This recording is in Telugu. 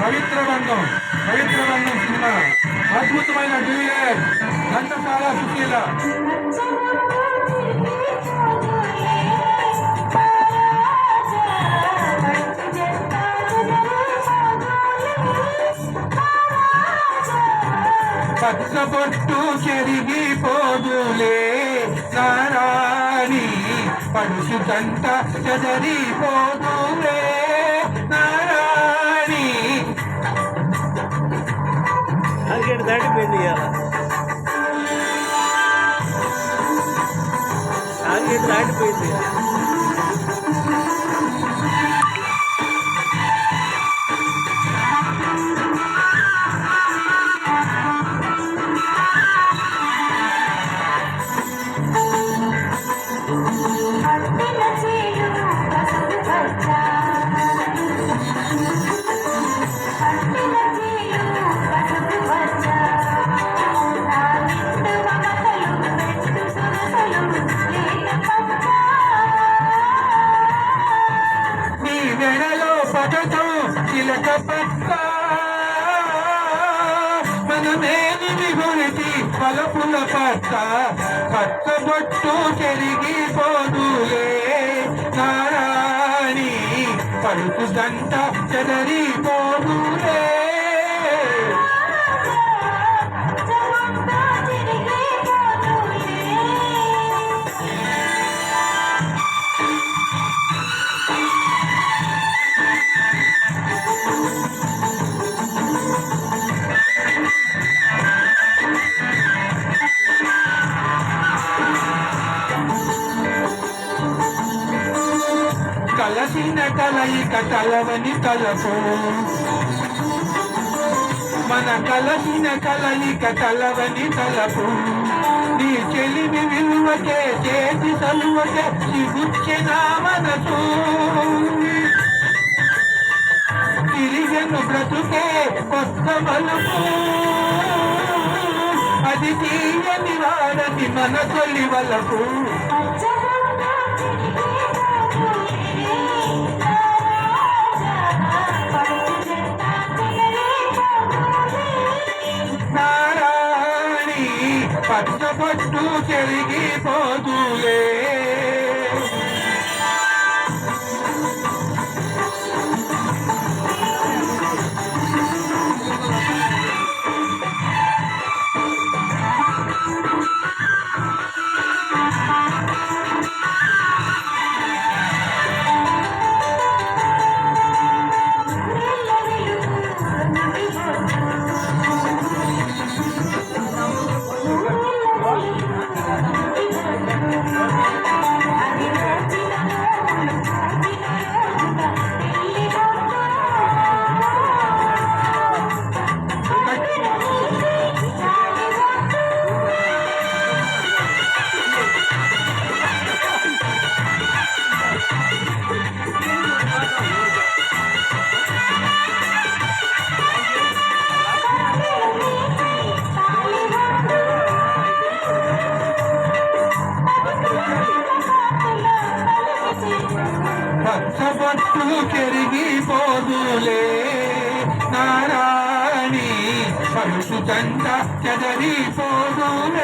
పవిత్ర బంధం పవిత్ర బంధం సినిమా. అద్భుతమైన డ్యూయట్ ఘంటసాల సుశీల. పచ్చబొట్టు చెరిగిపోదులే నారాణి పడుచు తంట చెదరిపోదులే నారాణి అక్కడ దాటిపోయింది ఇవాళ. టార్గెట్ దాటిపోయింది. నెలలో వెడలో పదతో చిలక పక్క మనమేది విగురితి పలపుల పక్క పచ్చబొట్టు చెరిగిపోదులే నారాణి పలుకు గంట చెదరిపోదులే. కలసిన కలయిక కలవని తలపు మన కలసిన కలయిక కలవని తలపు నీ చెలిమి విలువకే చేతి తలువకే సిగుచ్చిన మనసు తిరిగను బ్రతుకే కొత్త మలుపు అది తీయని వాడని మన తొలి వలపు పచ్చబొట్టు చెరిగిపోదులే పచ్చబొట్టు చెరిగిపోదులే. నారాణి పరుషు చంద చెదరిపోదులే.